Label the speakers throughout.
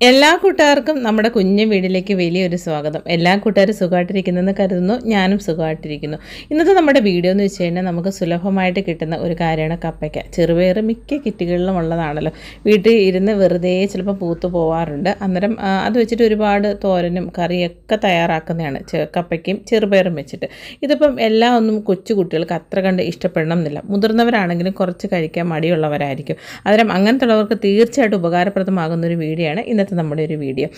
Speaker 1: എല്ലാ കൂട്ടുകാർക്കും നമ്മുടെ കുഞ്ഞു വീടിലേക്ക് വലിയൊരു സ്വാഗതം. എല്ലാ കൂട്ടുകാരും സുഖമായിട്ടിരിക്കുന്നെന്ന് കരുതുന്നു. ഞാനും സുഖമായിട്ടിരിക്കുന്നു. ഇന്നത്തെ നമ്മുടെ വീഡിയോ എന്ന് വെച്ച് കഴിഞ്ഞാൽ നമുക്ക് സുലഭമായിട്ട് കിട്ടുന്ന ഒരു കാര്യമാണ് കപ്പയ്ക്ക. ചെറുപയർ മിക്ക കിറ്റുകളിലും ഉള്ളതാണല്ലോ. വീട്ടിൽ ഇരുന്ന് വെറുതെ ചിലപ്പോൾ പൂത്തു പോവാറുണ്ട്. അന്നേരം അത് വെച്ചിട്ട് ഒരുപാട് തോരനും കറിയൊക്കെ തയ്യാറാക്കുന്നതാണ് കപ്പയ്ക്കും ചെറുപയറും വെച്ചിട്ട്. ഇതിപ്പം എല്ലാ ഒന്നും കൊച്ചു കുട്ടികൾക്ക് അത്ര കണ്ട് ഇഷ്ടപ്പെടണം എന്നില്ല മുതിർന്നവരാണെങ്കിലും കുറച്ച് കഴിക്കാൻ മടിയുള്ളവരായിരിക്കും. അന്നേരം അങ്ങനത്തുള്ളവർക്ക് തീർച്ചയായിട്ടും ഉപകാരപ്രദമാകുന്ന ഒരു വീഡിയോ ആണ് ഇന്നത്തെ നമ്മുടെ ഒരു വീഡിയോ.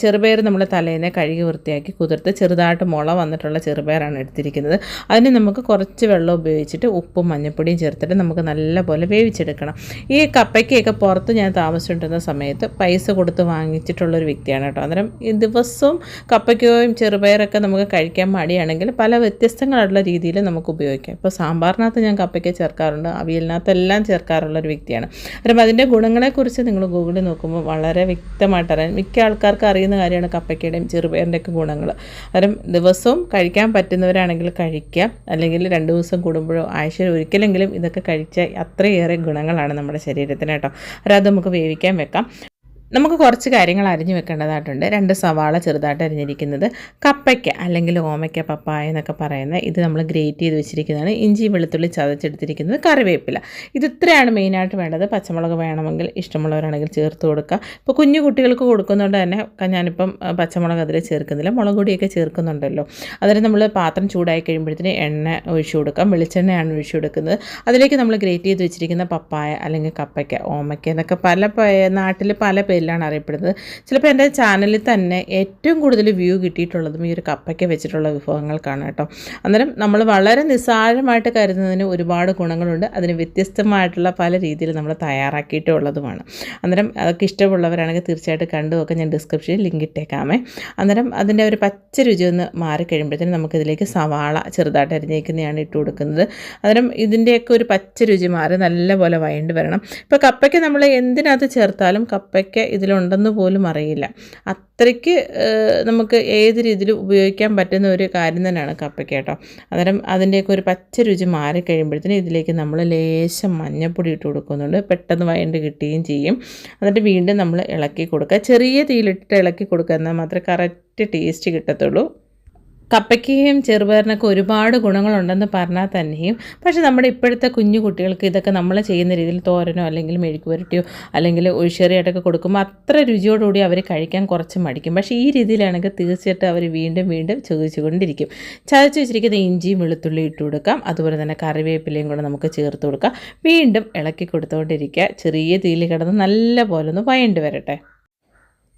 Speaker 1: ചെറുപയർ നമ്മൾ തലേനെ കഴുകി വൃത്തിയാക്കി കുതിർത്ത് ചെറുതായിട്ട് മുള വന്നിട്ടുള്ള ചെറുപയറാണ് എടുത്തിരിക്കുന്നത്. അതിന് നമുക്ക് കുറച്ച് വെള്ളം ഉപയോഗിച്ചിട്ട് ഉപ്പും മഞ്ഞൾപ്പൊടിയും ചേർത്തിട്ട് നമുക്ക് നല്ലപോലെ വേവിച്ചെടുക്കണം. ഈ കപ്പയ്ക്കൊക്കെ പുറത്ത് ഞാൻ താമസിച്ചിട്ടുന്ന സമയത്ത് പൈസ കൊടുത്ത് വാങ്ങിച്ചിട്ടുള്ളൊരു വ്യക്തിയാണ് കേട്ടോ. അന്നേരം ദിവസവും കപ്പയ്ക്കോയും ചെറുപയറൊക്കെ നമുക്ക് കഴിക്കാൻ മടിയാണെങ്കിൽ പല വ്യത്യസ്തങ്ങളായിട്ടുള്ള രീതിയിൽ നമുക്ക് ഉപയോഗിക്കാം. ഇപ്പോൾ സാമ്പാറിനകത്ത് ഞാൻ കപ്പയ്ക്ക് ചേർക്കാറുണ്ട് അവിയലിനകത്തെല്ലാം ചേർക്കാറുള്ള ഒരു വ്യക്തിയാണ്. അന്നേരം അതിന്റെ ഗുണങ്ങളെക്കുറിച്ച് നിങ്ങൾ ഗൂഗിളിൽ നോക്കുമ്പോൾ വളരെ വ്യക്തമായിട്ട് അറിയാം. മിക്ക ആൾക്കാർക്ക് അറിയുന്ന കാര്യമാണ് കപ്പയ്ക്കയുടെയും ചെറുപയറിന്റെയൊക്കെ ഗുണങ്ങൾ അന്നേരം ദിവസവും കഴിക്കാൻ പറ്റുന്നവരാണെങ്കിൽ കഴിക്കാം അല്ലെങ്കിൽ രണ്ട് ദിവസം കൂടുമ്പോഴോ ആഴ്ചയിൽ ഒരിക്കലെങ്കിലും ഇതൊക്കെ കഴിച്ചാൽ അത്രയേറെ ഗുണങ്ങളാണ് നമ്മുടെ ശരീരത്തിന് കേട്ടോ. അത് നമുക്ക് വേവിക്കാൻ വെക്കാം. നമുക്ക് കുറച്ച് കാര്യങ്ങൾ അരിഞ്ഞു വെക്കേണ്ടതായിട്ടുണ്ട്. രണ്ട് സവാള ചെറുതായിട്ട് അരിഞ്ഞിരിക്കുന്നത് കപ്പയ്ക്ക അല്ലെങ്കിൽ ഓമയ്ക്ക പപ്പായ എന്നൊക്കെ പറയുന്ന ഇത് നമ്മൾ ഗ്രേറ്റ് ചെയ്ത് വെച്ചിരിക്കുന്നതാണ്. ഇഞ്ചി വെളുത്തുള്ളി ചതച്ചെടുത്തിരിക്കുന്നത് കറിവേപ്പില. ഇത് ഇത്രയാണ് മെയിനായിട്ട് വേണ്ടത്. പച്ചമുളക് വേണമെങ്കിൽ ഇഷ്ടമുള്ളവരാണെങ്കിൽ ചേർത്ത് കൊടുക്കുക ഇപ്പോൾ കുഞ്ഞു കുട്ടികൾക്ക് കൊടുക്കുന്നതുകൊണ്ട് തന്നെ ഞാനിപ്പം പച്ചമുളക് അതിൽ ചേർക്കുന്നില്ല. മുളക് പൊടിയൊക്കെ ചേർക്കുന്നുണ്ടല്ലോ. അതിന് നമ്മൾ പാത്രം ചൂടായി കഴിയുമ്പോഴത്തേന് എണ്ണ ഒഴിച്ചു കൊടുക്കാം. വെളിച്ചെണ്ണയാണ് ഒഴിച്ചു കൊടുക്കുന്നത്. അതിലേക്ക് നമ്മൾ ഗ്രേറ്റ് ചെയ്ത് വെച്ചിരിക്കുന്ന പപ്പായ അല്ലെങ്കിൽ കപ്പയ്ക്ക ഓമയ്ക്ക എന്നൊക്കെ പല നാട്ടിൽ പല പേരിലാണ് അറിയപ്പെടുന്നത്. ചിലപ്പോൾ എന്റെ ചാനലിൽ തന്നെ ഏറ്റവും കൂടുതൽ വ്യൂ കിട്ടിയിട്ടുള്ളതും ഈ ഒരു കപ്പയ്ക്ക് വെച്ചിട്ടുള്ള വിഭവങ്ങൾക്കാണ് കേട്ടോ. അന്നേരം നമ്മൾ വളരെ നിസ്സാരമായിട്ട് കരുതുന്നതിന് ഒരുപാട് ഗുണങ്ങളുണ്ട്. അതിന് വ്യത്യസ്തമായിട്ടുള്ള പല രീതിയിൽ നമ്മൾ തയ്യാറാക്കിയിട്ടുള്ളതുമാണ്. അന്നേരം അതൊക്കെ ഇഷ്ടമുള്ളവരാണെങ്കിൽ തീർച്ചയായിട്ടും കണ്ടു നോക്കാം. ഞാൻ ഡിസ്ക്രിപ്ഷനിൽ ലിങ്ക് ഇട്ടേക്കാമേ. അന്നേരം അതിന്റെ ഒരു പച്ച രുചി ഒന്ന് മാറിക്കഴിയുമ്പോഴത്തേനും നമുക്കിതിലേക്ക് സവാള ചെറുതായിട്ട് അരിഞ്ഞേക്കുന്നതാണ് ഇട്ട് കൊടുക്കുന്നത്. അന്നേരം ഇതിന്റെയൊക്കെ ഒരു പച്ച രുചി മാറി നല്ലപോലെ വയണ്ട് വരണം. ഇപ്പോൾ കപ്പയ്ക്ക് നമ്മൾ എന്തിനകത്ത് ചേർത്താലും കപ്പയ്ക്ക് ഇതിലുണ്ടെന്ന് പോലും അറിയില്ല. അത്രയ്ക്ക് നമുക്ക് ഏത് രീതിയിലും ഉപയോഗിക്കാൻ പറ്റുന്ന ഒരു കാര്യം തന്നെയാണ് കപ്പയ്ക്ക കേട്ടോ. അന്നേരം അതിന്റെയൊക്കെ ഒരു പച്ച രുചി മാറിക്കഴിയുമ്പോഴത്തേനും ഇതിലേക്ക് നമ്മൾ ലേശം മഞ്ഞപ്പൊടി ഇട്ട് കൊടുക്കുന്നുണ്ട്. പെട്ടെന്ന് വയണ്ട് കിട്ടുകയും ചെയ്യും. എന്നിട്ട് വീണ്ടും നമ്മൾ ഇളക്കി കൊടുക്കുക. ചെറിയ തീയിലിട്ടിട്ട് ഇളക്കി കൊടുക്കുക. എന്നാൽ മാത്രമേ കറക്റ്റ് ടേസ്റ്റ് കിട്ടത്തുള്ളൂ. കപ്പയ്ക്കയും ചെറുപയറിനൊക്കെ ഒരുപാട് ഗുണങ്ങളുണ്ടെന്ന് പറഞ്ഞാൽ തന്നെയും. പക്ഷേ നമ്മുടെ ഇപ്പോഴത്തെ കുഞ്ഞു കുട്ടികൾക്ക് ഇതൊക്കെ നമ്മൾ ചെയ്യുന്ന രീതിയിൽ തോരനോ അല്ലെങ്കിൽ മെഴുക്ക് പുരട്ടിയോ അല്ലെങ്കിൽ ഒഴിച്ചെറിയായിട്ടൊക്കെ കൊടുക്കുമ്പോൾ അത്ര രുചിയോടുകൂടി അവർ കഴിക്കാൻ കുറച്ച് മടിക്കും. പക്ഷേ ഈ രീതിയിലാണെങ്കിൽ തീർച്ചയായിട്ടും അവർ വീണ്ടും വീണ്ടും ചോദിച്ചുകൊണ്ടിരിക്കും. ചതച്ച് വെച്ചിരിക്കുന്ന ഇഞ്ചിയും വെളുത്തുള്ളി ഇട്ട് കൊടുക്കാം. അതുപോലെ തന്നെ കറിവേപ്പിലയും കൂടെ നമുക്ക് ചേർത്ത് കൊടുക്കാം. വീണ്ടും ഇളക്കി കൊടുത്തുകൊണ്ടിരിക്കുക ചെറിയ തീയിൽ കിടന്ന് നല്ല പോലെ ഒന്ന് വയണ്ട് വരട്ടെ.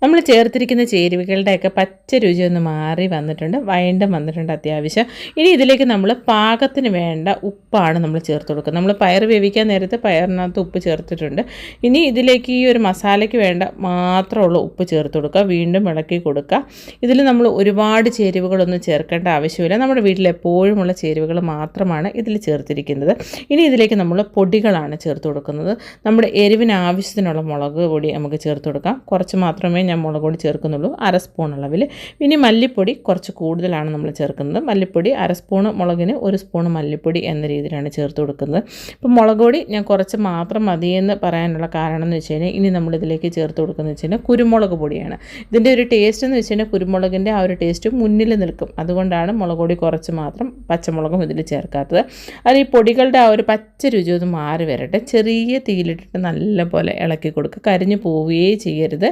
Speaker 1: നമ്മൾ ചേർത്തിരിക്കുന്ന ചേരുവകളുടെയൊക്കെ പച്ച രുചി ഒന്ന് മാറി വന്നിട്ടുണ്ട്. വയണ്ടും വന്നിട്ടുണ്ട് അത്യാവശ്യം. ഇനി ഇതിലേക്ക് നമ്മൾ പാകത്തിന് വേണ്ട ഉപ്പാണ് നമ്മൾ ചേർത്ത് കൊടുക്കുക നമ്മൾ പയർ വേവിക്കാൻ നേരത്ത് പയറിനകത്ത് ഉപ്പ് ചേർത്തിട്ടുണ്ട്. ഇനി ഇതിലേക്ക് ഈ ഒരു മസാലയ്ക്ക് വേണ്ട മാത്രമുള്ള ഉപ്പ് ചേർത്ത് കൊടുക്കുക. വീണ്ടും ഇളക്കി കൊടുക്കുക. ഇതിൽ നമ്മൾ ഒരുപാട് ചേരുവകളൊന്നും ചേർക്കേണ്ട ആവശ്യമില്ല. നമ്മുടെ വീട്ടിൽ എപ്പോഴുമുള്ള ചേരുവകൾ മാത്രമാണ് ഇതിൽ ചേർത്തിരിക്കുന്നത്. ഇനി ഇതിലേക്ക് നമ്മൾ പൊടികളാണ് ചേർത്ത് കൊടുക്കുന്നത്. നമ്മുടെ എരിവിന് ആവശ്യത്തിനുള്ള മുളക് പൊടി നമുക്ക് ചേർത്ത് കൊടുക്കാം. കുറച്ച് മാത്രമേ ഞാൻ മുളക് പൊടി ചേർക്കുന്നുള്ളൂ അര സ്പൂൺ അളവിൽ ഇനി മല്ലിപ്പൊടി കുറച്ച് കൂടുതലാണ് നമ്മൾ ചേർക്കുന്നത്. മല്ലിപ്പൊടി അര സ്പൂൺ മുളകിന് ഒരു സ്പൂൺ മല്ലിപ്പൊടി എന്ന രീതിയിലാണ് ചേർത്ത് കൊടുക്കുന്നത്. ഇപ്പം മുളക് പൊടി ഞാൻ കുറച്ച് മാത്രം മതിയെന്ന് പറയാനുള്ള കാരണം എന്ന് വെച്ച് കഴിഞ്ഞാൽ ഇനി നമ്മളിതിലേക്ക് ചേർത്ത് കൊടുക്കുന്നത് വെച്ച് കഴിഞ്ഞാൽ കുരുമുളക് പൊടിയാണ്. ഇതിന്റെ ഒരു ടേസ്റ്റ് എന്ന് വെച്ച് കഴിഞ്ഞാൽ കുരുമുളകിന്റെ ആ ഒരു ടേസ്റ്റ് മുന്നിൽ നിൽക്കും. അതുകൊണ്ടാണ് മുളക് പൊടി കുറച്ച് മാത്രം പച്ചമുളകും ഇതിൽ ചേർക്കാത്തത്. അത് ഈ പൊടികളുടെ ആ ഒരു പച്ച രുചി ഒന്ന് മാറി വരട്ടെ. ചെറിയ തീയിലിട്ടിട്ട് നല്ലപോലെ ഇളക്കി കൊടുക്കുക. കരിഞ്ഞു പോവുകയേ ചെയ്യരുത്.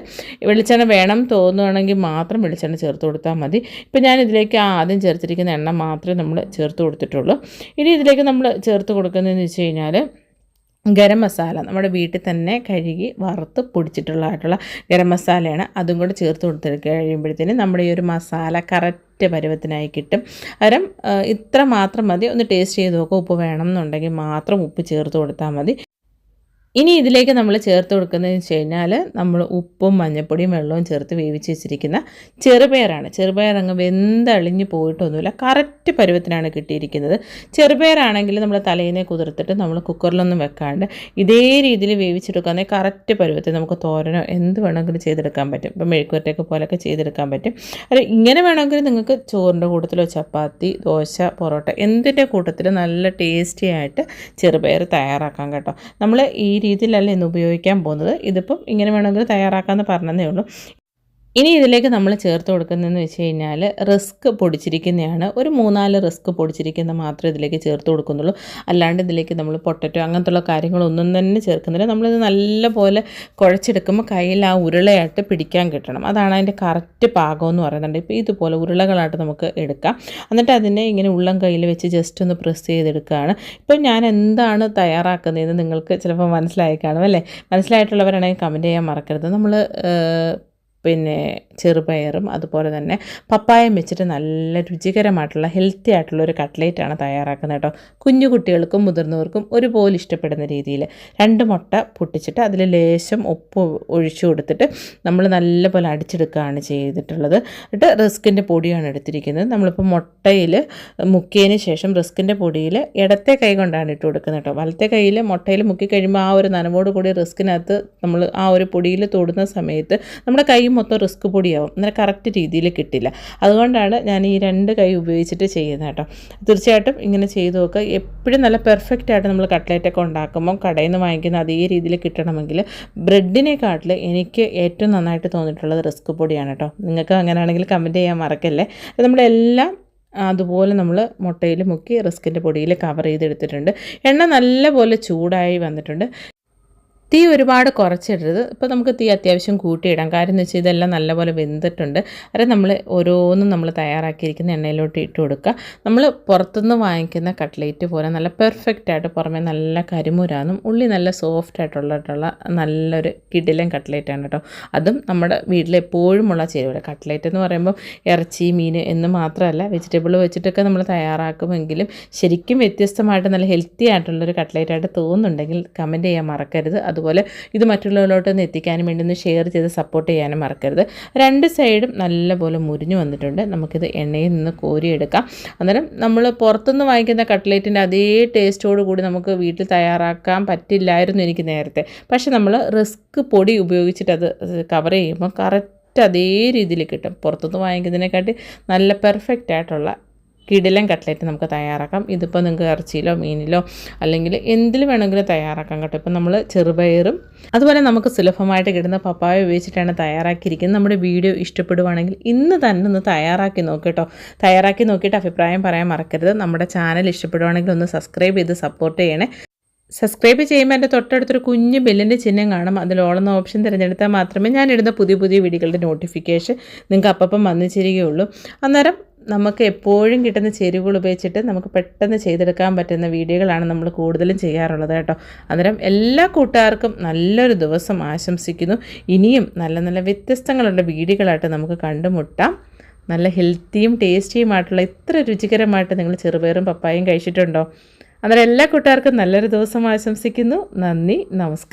Speaker 1: വെളിച്ചെണ്ണ വേണം തോന്നുകയാണെങ്കിൽ മാത്രം വെളിച്ചെണ്ണ ചേർത്ത് കൊടുത്താൽ മതി. ഇപ്പം ഞാൻ ഇതിലേക്ക് ആദ്യം ചേർത്തിരിക്കുന്ന എണ്ണ മാത്രമേ നമ്മൾ ചേർത്ത് കൊടുത്തിട്ടുള്ളൂ. ഇനി ഇതിലേക്ക് നമ്മൾ ചേർത്ത് കൊടുക്കുന്നതെന്ന് വെച്ച് കഴിഞ്ഞാൽ ഗരം മസാല നമ്മുടെ വീട്ടിൽ തന്നെ കഴുകി വറുത്ത് പൊടിച്ചിട്ടുള്ളതായിട്ടുള്ള ഗരം മസാലയാണ് അതും കൂടെ ചേർത്ത് കൊടുത്ത് കഴിയുമ്പോഴത്തേനും നമ്മുടെ ഈ ഒരു മസാല കറക്റ്റ് പരുവത്തിനായി കിട്ടും. അരം ഇത്ര മാത്രം മതി. ഒന്ന് ടേസ്റ്റ് ചെയ്ത് നോക്കുക ഉപ്പ് വേണം എന്നുണ്ടെങ്കിൽ മാത്രം ഉപ്പ് ചേർത്ത് കൊടുത്താൽ മതി. ഇനി ഇതിലേക്ക് നമ്മൾ ചേർത്ത് കൊടുക്കുന്നതെന്ന് വെച്ച് കഴിഞ്ഞാൽ നമ്മൾ ഉപ്പും മഞ്ഞൾപ്പൊടിയും വെള്ളവും ചേർത്ത് വേവിച്ച് വെച്ചിരിക്കുന്ന ചെറുപയറാണ്. ചെറുപയർ അങ്ങ് വെന്തളിഞ്ഞ് പോയിട്ടൊന്നുമില്ല. കറക്റ്റ് പരുവത്തിനാണ് കിട്ടിയിരിക്കുന്നത്. ചെറുപയറാണെങ്കിൽ നമ്മൾ തലേനെ കുതിർത്തിട്ട് നമ്മൾ കുക്കറിലൊന്നും വെക്കാണ്ട് ഇതേ രീതിയിൽ വേവിച്ചെടുക്കുകയാണെങ്കിൽ കറക്റ്റ് പരുവത്തിൽ നമുക്ക് തോരനോ എന്ത് വേണമെങ്കിലും ചെയ്തെടുക്കാൻ പറ്റും. ഇപ്പം മെഴുക്കുവരട്ടൊക്കെ പോലെയൊക്കെ ചെയ്തെടുക്കാൻ പറ്റും. അത് ഇങ്ങനെ വേണമെങ്കിൽ നിങ്ങൾക്ക് ചോറിന്റെ കൂട്ടത്തിലോ ചപ്പാത്തി ദോശ പൊറോട്ട എന്തിന്റെ കൂട്ടത്തിൽ നല്ല ടേസ്റ്റി ആയിട്ട് ചെറുപയർ തയ്യാറാക്കാം കേട്ടോ. നമ്മൾ ഈ രീതിയിലല്ല ഇന്ന് ഉപയോഗിക്കാൻ പോകുന്നത്. ഇതിപ്പം ഇങ്ങനെ വേണമെങ്കിൽ തയ്യാറാക്കാമെന്ന് പറഞ്ഞതേ ഉള്ളൂ. ഇനി ഇതിലേക്ക് നമ്മൾ ചേർത്ത് കൊടുക്കുന്നതെന്ന് വെച്ച് കഴിഞ്ഞാൽ റിസ്ക് പൊടിച്ചിരിക്കുന്നതാണ് ഒരു മൂന്നാൽ റിസ്ക് പൊടിച്ചിരിക്കുന്ന മാത്രമേ ഇതിലേക്ക് ചേർത്ത് കൊടുക്കുന്നുള്ളൂ. അല്ലാണ്ട് ഇതിലേക്ക് നമ്മൾ പൊട്ടറ്റോ അങ്ങനത്തുള്ള കാര്യങ്ങളൊന്നും തന്നെ ചേർക്കുന്നില്ല. നമ്മളിത് നല്ലപോലെ കുഴച്ചെടുക്കുമ്പോൾ കയ്യിൽ ആ ഉരുളയായിട്ട് പിടിക്കാൻ കിട്ടണം. അതാണ് അതിന്റെ കറക്റ്റ് പാകം എന്ന് പറയുന്നുണ്ട്. ഇപ്പോൾ ഇതുപോലെ ഉരുളകളായിട്ട് നമുക്ക് എടുക്കാം. എന്നിട്ട് അതിനെ ഇങ്ങനെ ഉള്ളം കയ്യിൽ വെച്ച് ജസ്റ്റ് ഒന്ന് പ്രസ് ചെയ്തെടുക്കുകയാണ്. ഇപ്പം ഞാൻ എന്താണ് തയ്യാറാക്കുന്നതെന്ന് നിങ്ങൾക്ക് ചിലപ്പോൾ മനസ്സിലായി കാണും അല്ലേ? മനസ്സിലായിട്ടുള്ളവരാണെങ്കിൽ കമന്റ് ചെയ്യാൻ മറക്കരുത്. നമ്മൾ പിന്നെ ചെറുപയറും അതുപോലെ തന്നെ പപ്പായം വെച്ചിട്ട് നല്ല രുചികരമായിട്ടുള്ള ഹെൽത്തി ആയിട്ടുള്ള ഒരു കട്ട്ലേറ്റാണ് തയ്യാറാക്കുന്നത് കേട്ടോ. കുഞ്ഞു കുട്ടികൾക്കും മുതിർന്നവർക്കും ഒരുപോലെ ഇഷ്ടപ്പെടുന്ന രീതിയിൽ രണ്ട് മുട്ട പൊട്ടിച്ചിട്ട് അതിൽ ലേശം ഉപ്പ് ഒഴിച്ചു കൊടുത്തിട്ട് നമ്മൾ നല്ലപോലെ അടിച്ചെടുക്കുകയാണ് ചെയ്തിട്ടുള്ളത്. എന്നിട്ട് റിസ്കിന്റെ പൊടിയാണ് എടുത്തിരിക്കുന്നത്. നമ്മളിപ്പോൾ മുട്ടയിൽ മുക്കിയതിന് ശേഷം റിസ്കിന്റെ പൊടിയിൽ ഇടത്തെ കൈ കൊണ്ടാണ് ഇട്ട് കൊടുക്കുന്നത് കേട്ടോ. വലത്തെ കയ്യിൽ മുട്ടയിൽ മുക്കി കഴിയുമ്പോൾ ആ ഒരു നനവോട് കൂടി റിസ്കിനകത്ത് നമ്മൾ ആ ഒരു പൊടിയിൽ തൊടുന്ന സമയത്ത് നമ്മുടെ കൈ മൊത്തം റിസ്ക് പൊടിയാവും. അങ്ങനെ കറക്റ്റ് രീതിയിൽ കിട്ടില്ല. അതുകൊണ്ടാണ് ഞാൻ ഈ രണ്ട് കൈ ഉപയോഗിച്ചിട്ട് ചെയ്യുന്നത് കേട്ടോ. തീർച്ചയായിട്ടും ഇങ്ങനെ ചെയ്ത് നോക്കുക. എപ്പോഴും നല്ല പെർഫെക്റ്റ് ആയിട്ട് നമ്മൾ കട്ട്ലേറ്റൊക്കെ ഉണ്ടാക്കുമ്പോൾ കടയിൽ നിന്ന് വാങ്ങിക്കുന്ന അതേ രീതിയിൽ കിട്ടണമെങ്കിൽ ബ്രെഡിനെക്കാട്ടിൽ എനിക്ക് ഏറ്റവും നന്നായിട്ട് തോന്നിയിട്ടുള്ളത് റിസ്ക് പൊടിയാണ് കേട്ടോ. നിങ്ങൾക്ക് അങ്ങനെയാണെങ്കിൽ കമന്റ് ചെയ്യാൻ മറക്കല്ലേ? നമ്മളെല്ലാം അതുപോലെ നമ്മൾ മുട്ടയിൽ മുക്കി റിസ്കിന്റെ പൊടിയിൽ കവർ ചെയ്തെടുത്തിട്ടുണ്ട്. എണ്ണ നല്ലപോലെ ചൂടായി വന്നിട്ടുണ്ട്. തീ ഒരുപാട് കുറച്ചിടരുത്. ഇപ്പോൾ നമുക്ക് തീ അത്യാവശ്യം കൂട്ടിയിടാം. കാര്യം എന്ന് വെച്ചാൽ ഇതെല്ലാം നല്ലപോലെ വെന്തിട്ടുണ്ട്. അത് നമ്മൾ ഓരോന്നും നമ്മൾ തയ്യാറാക്കിയിരിക്കുന്ന എണ്ണയിലോട്ട് ഇട്ട് കൊടുക്കുക. നമ്മൾ പുറത്തുനിന്ന് വാങ്ങിക്കുന്ന കട്ട്ലേറ്റ് പോലെ നല്ല പെർഫെക്റ്റ് ആയിട്ട് പുറമേ നല്ല കരിമുരാനും ഉള്ളി നല്ല സോഫ്റ്റ് ആയിട്ടുള്ള നല്ലൊരു കിടിലൻ ആണ് കേട്ടോ. അതും നമ്മുടെ വീട്ടിലെപ്പോഴുമുള്ള ചേരുവ കട്ട്ലേറ്റ് എന്ന് പറയുമ്പോൾ ഇറച്ചി മീൻ എന്ന് മാത്രമല്ല വെജിറ്റബിൾ വെച്ചിട്ടൊക്കെ നമ്മൾ തയ്യാറാക്കുമെങ്കിലും ശരിക്കും വ്യത്യസ്തമായിട്ട് നല്ല ഹെൽത്തി ആയിട്ടുള്ളൊരു കട്ട്ലേറ്റ് ആയിട്ട് തോന്നുന്നുണ്ടെങ്കിൽ കമന്റ് ചെയ്യാൻ മറക്കരുത്. അതുപോലെ ഇത് മറ്റുള്ളവരിലോട്ട് ഒന്ന് എത്തിക്കാനും വേണ്ടി ഒന്ന് ഷെയർ ചെയ്ത് സപ്പോർട്ട് ചെയ്യാനും മറക്കരുത്. രണ്ട് സൈഡും നല്ലപോലെ മുരിഞ്ഞു വന്നിട്ടുണ്ട്. നമുക്കിത് എണ്ണയിൽ നിന്ന് കോരിയെടുക്കാം. അന്നേരം നമ്മൾ പുറത്തുനിന്ന് വാങ്ങിക്കുന്ന കട്ട്ലേറ്റിന്റെ അതേ ടേസ്റ്റോട് കൂടി നമുക്ക് വീട്ടിൽ തയ്യാറാക്കാൻ പറ്റില്ലായിരുന്നു എനിക്ക് നേരത്തെ. പക്ഷെ നമ്മൾ റിസ്ക് പൊടി ഉപയോഗിച്ചിട്ട് അത് കവർ ചെയ്യുമ്പോൾ കറക്റ്റ് അതേ രീതിയിൽ കിട്ടും. പുറത്തുനിന്ന് വാങ്ങിക്കുന്നതിനെക്കാട്ടി നല്ല പെർഫെക്റ്റ് ആയിട്ടുള്ള കിടിലൻ കട്ട്ലറ്റ് നമുക്ക് തയ്യാറാക്കാം. ഇതിപ്പോൾ നിങ്ങൾക്ക് ഇറച്ചിയിലോ മീനിലോ അല്ലെങ്കിൽ എന്തിൽ വേണമെങ്കിലും തയ്യാറാക്കാം കേട്ടോ. ഇപ്പം നമ്മൾ ചെറുപയറും അതുപോലെ നമുക്ക് സുലഭമായിട്ട് കിട്ടുന്ന പപ്പായ ഉപയോഗിച്ചിട്ടാണ് തയ്യാറാക്കിയിരിക്കുന്നത്. നമ്മുടെ വീഡിയോ ഇഷ്ടപ്പെടുവാണെങ്കിൽ ഇന്ന് തന്നെ ഒന്ന് തയ്യാറാക്കി നോക്കട്ടോ തയ്യാറാക്കി നോക്കിയിട്ട് അഭിപ്രായം പറയാൻ മറക്കരുത്. നമ്മുടെ ചാനൽ ഇഷ്ടപ്പെടുവാണെങ്കിൽ ഒന്ന് സബ്സ്ക്രൈബ് ചെയ്ത് സപ്പോർട്ട് ചെയ്യണേ. സബ്സ്ക്രൈബ് ചെയ്യുമ്പോൾ എന്റെ തൊട്ടടുത്തൊരു കുഞ്ഞ് ബെല്ലിന്റെ ചിഹ്നം കാണും. അതിൽ ഓളുന്ന ഓപ്ഷൻ തിരഞ്ഞെടുത്താൽ മാത്രമേ ഞാൻ ഇടുന്ന പുതിയ പുതിയ വീഡിയോകളുടെ നോട്ടിഫിക്കേഷൻ നിങ്ങൾക്ക് അപ്പം വന്നു ചേരുകയുള്ളൂ അന്നേരം നമുക്ക് എപ്പോഴും കിട്ടുന്ന ചേരുവകൾ ഉപയോഗിച്ചിട്ട് നമുക്ക് പെട്ടെന്ന് ചെയ്തെടുക്കാൻ പറ്റുന്ന വീഡിയോകളാണ് നമ്മൾ കൂടുതലും ചെയ്യാറുള്ളത് കേട്ടോ. അന്നേരം എല്ലാ കൂട്ടുകാർക്കും നല്ലൊരു ദിവസം ആശംസിക്കുന്നു. ഇനിയും നല്ല നല്ല വ്യത്യസ്തങ്ങളുള്ള വീഡിയോകളായിട്ട് നമുക്ക് കണ്ടുമുട്ടാം. നല്ല ഹെൽത്തിയും ടേസ്റ്റിയുമായിട്ടുള്ള ഇത്ര രുചികരമായിട്ട് നിങ്ങൾ ചെറുപയറും പപ്പായും കഴിച്ചിട്ടുണ്ടോ? അന്നേരം എല്ലാ കൂട്ടുകാർക്കും നല്ലൊരു ദിവസം ആശംസിക്കുന്നു. നന്ദി. നമസ്കാരം.